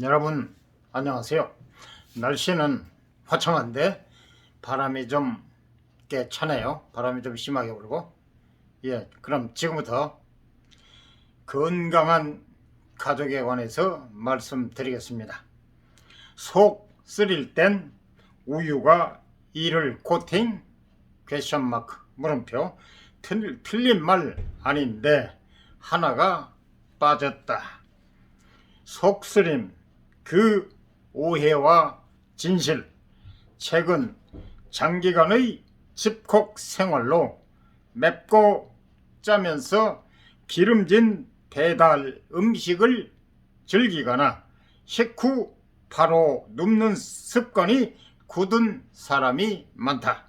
여러분 안녕하세요. 날씨는 화창한데 바람이 좀 꽤 차네요. 바람이 좀 심하게 불고. 예, 그럼 지금부터 건강한 가족에 관해서 말씀드리겠습니다. 속 쓰릴 땐 우유가 이를 코팅 퀘션 마크 물음표 틀, 틀린 말 아닌데 하나가 빠졌다. 속쓰림 그 오해와 진실 최근 장기간의 집콕 생활로 맵고 짜면서 기름진 배달 음식을 즐기거나 식후 바로 눕는 습관이 굳은 사람이 많다.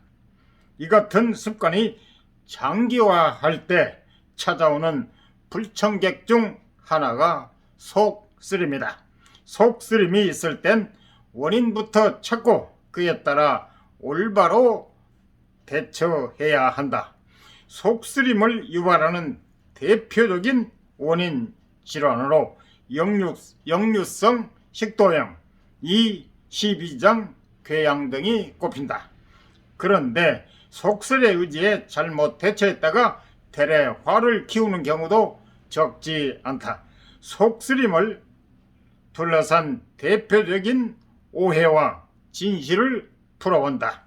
이 같은 습관이 장기화할 때 찾아오는 불청객 중 하나가 속쓰림이다. 속쓰림이 있을 땐 원인부터 찾고 그에 따라 올바로 대처해야 한다. 속쓰림을 유발하는 대표적인 원인 질환으로 역류, 역류성 식도염, 이 12장 궤양 등이 꼽힌다. 그런데 속설에 의지해 잘못 대처했다가 대래 화를 키우는 경우도 적지 않다. 속쓰림을 둘러싼 대표적인 오해와 진실을 풀어본다.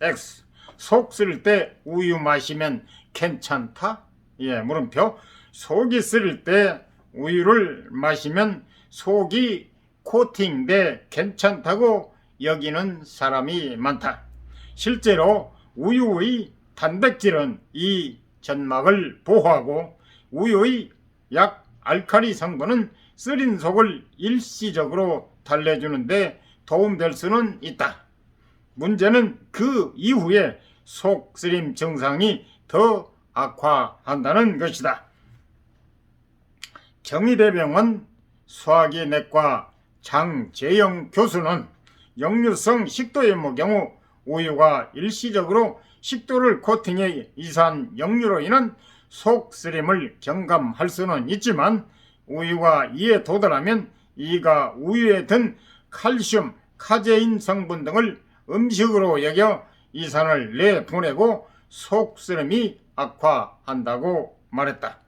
X. 속 쓰릴 때 우유 마시면 괜찮다? 예, 물음표. 속이 쓰릴 때 우유를 마시면 속이 코팅돼 괜찮다고 여기는 사람이 많다. 실제로 우유의 단백질은 이 점막을 보호하고 우유의 약 알칼리 성분은 쓰린 속을 일시적으로 달래주는데 도움될 수는 있다. 문제는 그 이후에 속 쓰림 증상이 더 악화한다는 것이다. 경희대병원 소화기 내과 장재영 교수는 역류성 식도염의 경우 우유가 일시적으로 식도를 코팅해 이산 역류로 인한 속 쓰림을 경감할 수는 있지만 우유가 이에 도달하면 이가 우유에 든 칼슘, 카제인 성분 등을 음식으로 여겨 이산을 내보내고 속 쓰림이 악화한다고 말했다.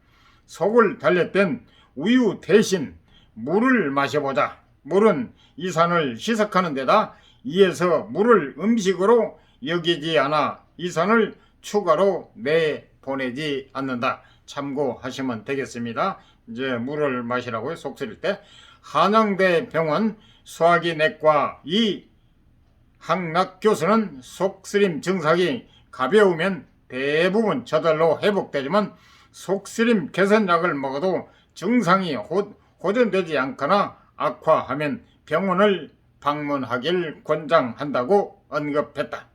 속을 달랬던 우유 대신 물을 마셔보자. 물은 이산을 희석하는 데다 이에서 물을 음식으로 여기지 않아 이산을 추가로 내보내지 않는다. 참고하시면 되겠습니다. 이제 물을 마시라고요. 속 쓰릴 때. 한양대 병원 소화기 내과 이 항락 교수는 속쓰림 증상이 가벼우면 대부분 저절로 회복되지만 속쓰림 개선약을 먹어도 증상이 호, 호전되지 않거나 악화하면 병원을 방문하길 권장한다고 언급했다.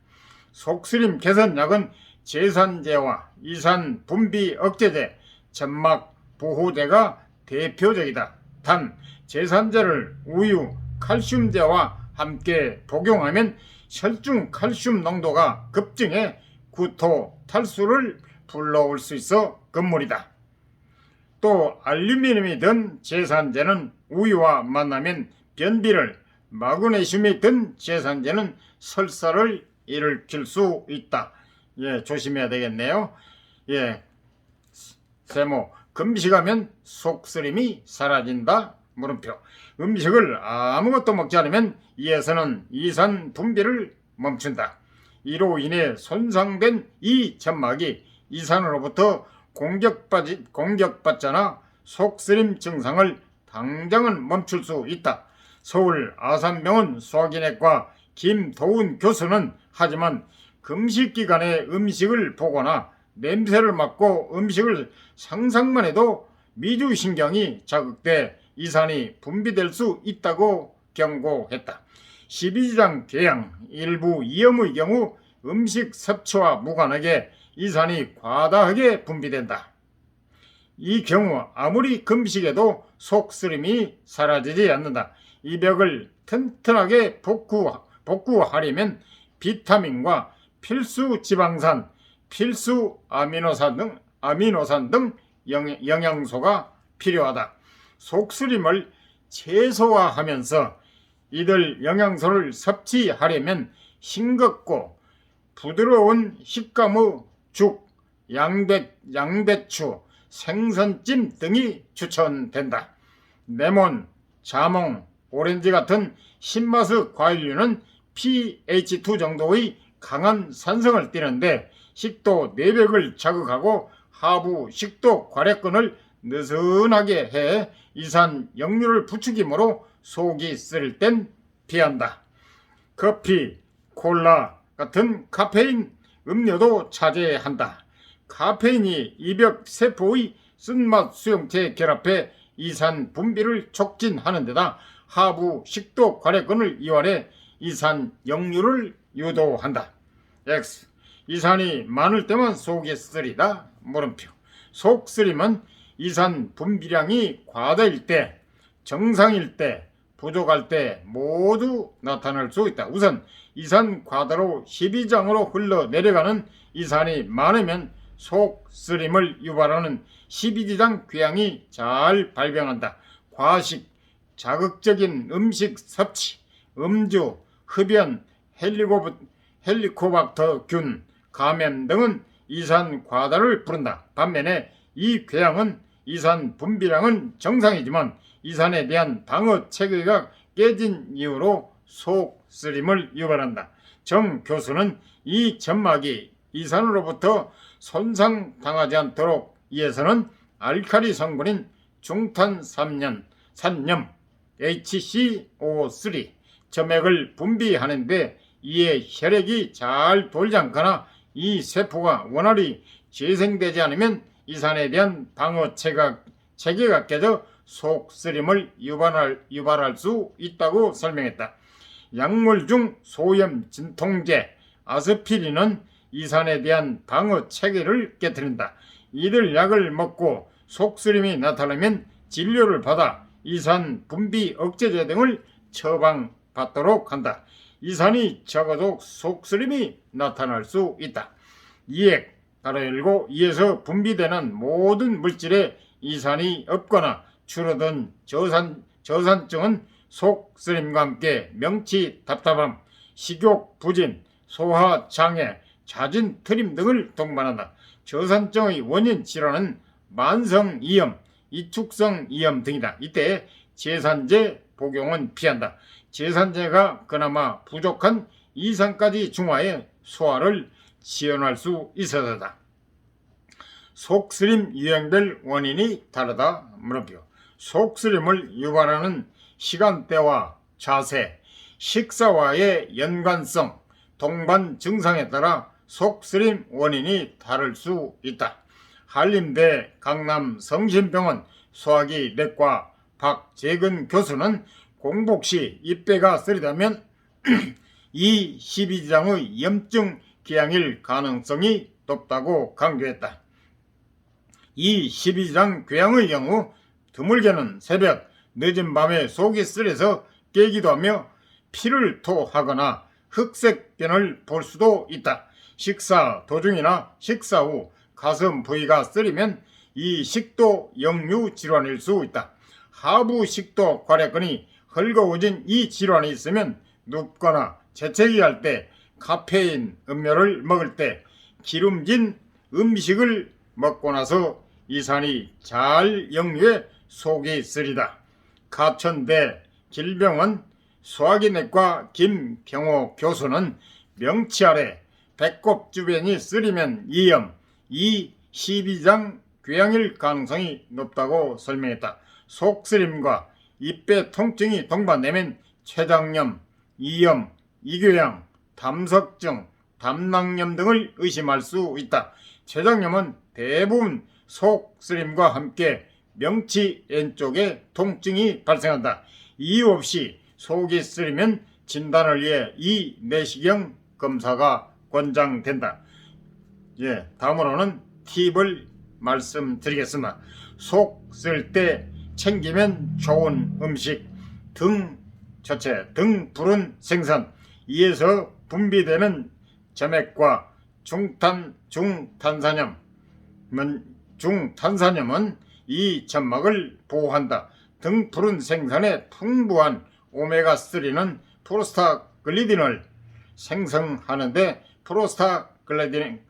속쓰림 개선약은 제산제와 이산 분비 억제제, 점막 보호제가 대표적이다. 단 제산제를 우유, 칼슘제와 함께 복용하면 혈중 칼슘 농도가 급증해 구토, 탈수를 불러올 수 있어 금물이다. 또 알루미늄이 든 제산제는 우유와 만나면 변비를 마그네슘이 든 제산제는 설사를 일으킬 수 있다. 예, 조심해야 되겠네요. 예, 세모 금식하면 속쓰림이 사라진다. 물음표. 음식을 아무것도 먹지 않으면 이에서는 이산 분비를 멈춘다. 이로 인해 손상된 이 점막이 이산으로부터 공격받지, 공격받잖아 속쓰림 증상을 당장은 멈출 수 있다. 서울 아산병원 소화기내과 김도훈 교수는 하지만 금식 기간에 음식을 보거나 냄새를 맡고 음식을 상상만 해도 미주신경이 자극돼 이산이 분비될 수 있다고 경고했다. 12지장 궤양 일부 이염의 경우 음식 섭취와 무관하게 이산이 과다하게 분비된다. 이 경우 아무리 금식해도 속쓰림이 사라지지 않는다. 이 벽을 튼튼하게 복구, 복구하려면 비타민과 필수 지방산, 필수 아미노산 등, 아미노산 등 영, 영양소가 필요하다. 속쓰림을 최소화하면서 이들 영양소를 섭취하려면 싱겁고 부드러운 식감의 죽, 양배, 양배추, 생선찜 등이 추천된다. 레몬, 자몽, 오렌지 같은 신맛의 과일류는 pH2 정도의 강한 산성을 띠는데 식도 내벽을 자극하고 하부 식도 괄약근을 느슨하게 해 이산 역류를 부추김으로 속이 쓰릴 땐 피한다. 커피, 콜라 같은 카페인 음료도 자제한다. 카페인이 이벽 세포의 쓴맛 수용체 결합해 이산 분비를 촉진하는 데다 하부 식도 괄약근을 이완해 이산 역류를 유도한다. X. 이산이 많을 때만 속이 쓰리다. 물음표. 속 쓰림은 이산 분비량이 과다일 때, 정상일 때, 부족할 때 모두 나타날 수 있다. 우선 이산 과다로 12장으로 흘러 내려가는 이산이 많으면 속 쓰림을 유발하는 12지장 궤양이 잘 발병한다. 과식, 자극적인 음식 섭취, 음주, 흡연, 헬리코박터균, 감염 등은 이산 과다를 부른다. 반면에 이 궤양은 이산 분비량은 정상이지만 이산에 대한 방어 체계가 깨진 이유로 속 쓰림을 유발한다. 정 교수는 이 점막이 이산으로부터 손상당하지 않도록 위해서는 알칼리 성분인 중탄 3년, 산염, HCO3 점액을 분비하는데 이에 혈액이 잘 돌지 않거나 이 세포가 원활히 재생되지 않으면 이산에 대한 방어 체계가, 깨져 속 쓰림을 유발할, 유발할 수 있다고 설명했다. 약물 중 소염 진통제 아스피린은 이산에 대한 방어 체계를 깨뜨린다. 이들 약을 먹고 속쓰림이 나타나면 진료를 받아 이산 분비 억제제 등을 처방받도록 한다. 이산이 적어도 속쓰림이 나타날 수 있다. 이액 가로 열고 이에서 분비되는 모든 물질에 이산이 없거나 줄어든 저산 저산증은 속쓰림과 함께 명치 답답함, 식욕 부진, 소화 장애, 자진 트림 등을 동반한다. 저산증의 원인 질환은 만성 이염, 이축성 이염 등이다. 이때 제산제 복용은 피한다. 제산제가 그나마 부족한 이상까지 중화해 소화를 지연할 수 있어서다. 속쓰림 유행될 원인이 다르다. 물음표. 속쓰림을 유발하는 시간대와 자세, 식사와의 연관성, 동반 증상에 따라 속쓰림 원인이 다를 수 있다. 한림대 강남 성심병원 소화기 내과 박재근 교수는 공복 시 입배가 쓰리다면 이 12지장의 염증 기양일 가능성이 높다고 강조했다. 이 12지장 궤양의 경우 드물게는 새벽 늦은 밤에 속이 쓰려서 깨기도 하며 피를 토하거나 흑색변을 볼 수도 있다. 식사 도중이나 식사 후 가슴 부위가 쓰리면 이 식도 역류 질환일 수 있다. 하부 식도 괄약근이 헐거워진 이 질환이 있으면 눕거나 재채기 할 때 카페인 음료를 먹을 때 기름진 음식을 먹고 나서 이산이 잘 역류해 속이 쓰리다. 가천대 질병원 소화기내과 김경호 교수는 명치 아래 배꼽 주변이 쓰리면 이염, 이 12장 궤양일 가능성이 높다고 설명했다. 속쓰림과 입배 통증이 동반되면 췌장염, 이염, 이궤양, 담석증, 담낭염 등을 의심할 수 있다. 췌장염은 대부분 속쓰림과 함께 명치 왼쪽에 통증이 발생한다. 이유 없이 속이 쓰리면 진단을 위해 이 내시경 검사가 권장된다. 예, 다음으로는 팁을 말씀드리겠습니다. 속 쓸 때 챙기면 좋은 음식 등 첫째 등 푸른 생선 이에서 분비되는 점액과 중탄 중탄산염 중탄산염은 이 점막을 보호한다. 등 푸른 생선에 풍부한 오메가3는 프로스타글리딘을 생성하는데 프로스타글라딘은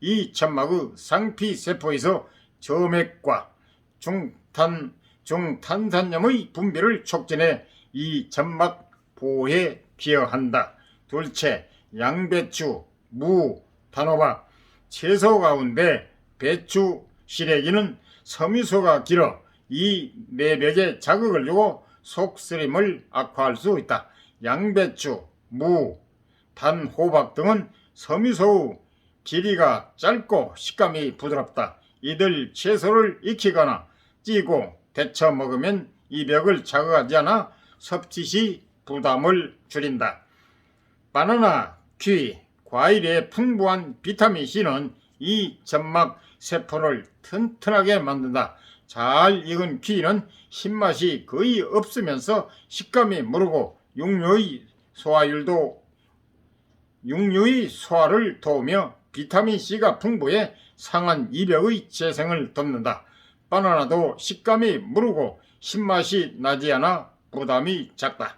이 점막의 상피 세포에서 점액과 중 탄, 중탄산염의 분비를 촉진해 이 점막 보호에 기여한다. 둘째, 양배추, 무, 단호박, 채소 가운데 배추 시래기는 섬유소가 길어 이 내벽에 자극을 주고 속쓰림을 악화할 수 있다. 양배추, 무, 단호박 등은 섬유소의 길이가 짧고 식감이 부드럽다. 이들 채소를 익히거나 찌고 데쳐 먹으면 이 벽을 자극하지 않아 섭취 시 부담을 줄인다. 바나나, 퀴, 과일의 풍부한 비타민 C는 이 점막 세포를 튼튼하게 만든다. 잘 익은 퀴는 신맛이 거의 없으면서 식감이 무르고 육류의 소화율도 육류의 소화를 도우며 비타민 C가 풍부해 상한 이벽의 재생을 돕는다. 바나나도 식감이 무르고 신맛이 나지 않아 부담이 작다.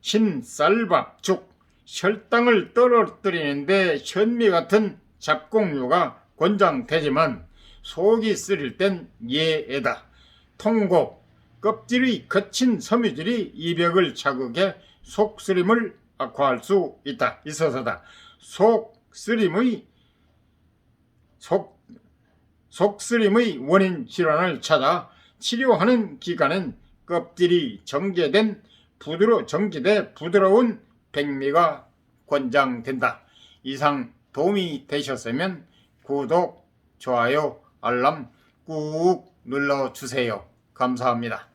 신쌀밥, 죽, 혈당을 떨어뜨리는데 현미 같은 잡곡류가 권장되지만 속이 쓰릴 땐 예에다. 통곡, 껍질의 거친 섬유질이 이벽을 자극해 속쓰림을 악화할 수 있다. 있어서다. 속쓰림의 속 속쓰림의 원인 질환을 찾아 치료하는 기간은 껍질이 정제된 부드러 정제돼 부드러운 백미가 권장된다. 이상 도움이 되셨으면 구독, 좋아요, 알람 꾹 눌러 주세요. 감사합니다.